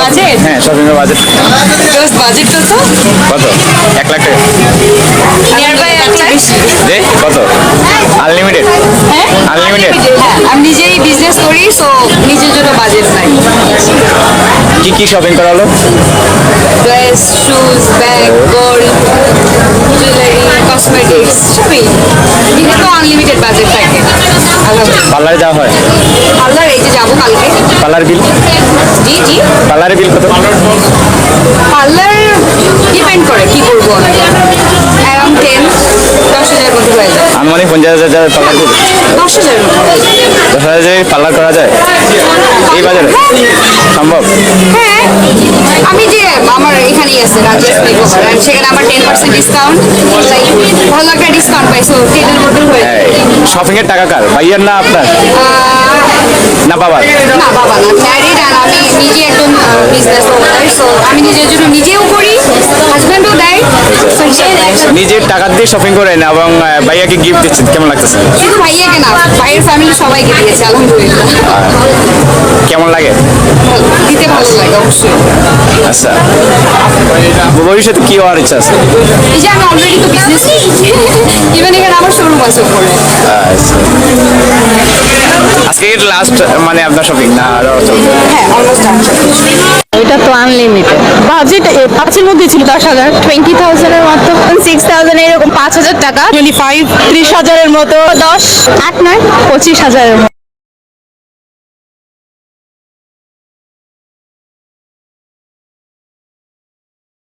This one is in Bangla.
বাজেট? হ্যাঁ শপিং এর বাজেট। জাস্ট বাজেট কত কত? এক লাখ টাকা। Near by lakh. যে কত? আনলিমিটেড হ্যাঁ? Unlimited? হ্যাঁ। আমি নিজেই বিজনেস করি সো নিজের জন্য বাজেট নাই। কি কি শপিং করা হলো dress shoes bag gold jewellery cosmetics সবই। এখানে তো আনলিমিটেড বাজেট থাকে। পার্লারে যাওয়া হয়? পার্লার এই যে যাব কালকে। Parlour bill? জি জি। পার্লারের বিল কত? পার্লার ডিপেন্ড করে কি করব আমি অ্যারাউন্ড টেন দশ হাজার মধ্যে হয়ে যায়। আনুমানিক পঞ্চাশ হাজার পার্লার বিল দশ হাজার হয়ে দশ পার্লার করা যায় এই বাজারে? সম্ভব? হ্যাঁ। আমি যে আমার এখানেই আছে রাজেশ মেকওভার আর সেখানে আমার টেন পার্সেন্ট ডিসকাউন্ট ভালো একটা ডিসকাউন্ট পাইছো টেনের হয়ে যায় শপিং এর টাকা কার? ভাইয়ার না আপনার? না বাবা না। বাবা না। ম্যারিড আর আমি নিজে একদম বিজনেস ওনার সো আমি নিজের জন্য নিজেও করি হাজব্যান্ডও দেয় নিজের টাকা দিয়ে শপিং করেন এবং ভাইয়াকে গিফট দিচ্ছেন কেমন লাগতেছে? শুধু ভাইয়াকে না ভাইয়ের ফ্যামিলি সবাইকে দিয়েছে আলহামদুলিল্লাহ। কেমন লাগে? দিতে ভালো লাগে অবশ্যই। আচ্ছা। ভবিষ্যতে কি হওয়ার ইচ্ছা আছে? এই যে আমি অলরেডি তো বিজনেস ইভেন এখানে আমার শোরুম আছে উপরে। আচ্ছা। আজকে লাস্ট মানে আপনার শপিং না আরও চলছে হ্যাঁ অলমোস্ট এটা তো আনলিমিটেড বাজেট পাঁচের মধ্যে ছিল দশ হাজার। টোয়েন্টি থাউজেন্ডের মতো সিক্স থাউজেন্ড এরকম পাঁচ হাজার টাকা। টোয়েন্টি ফাইভ ত্রিশ হাজারের মতো দশ আট নয় পঁচিশ হাজারের মতো।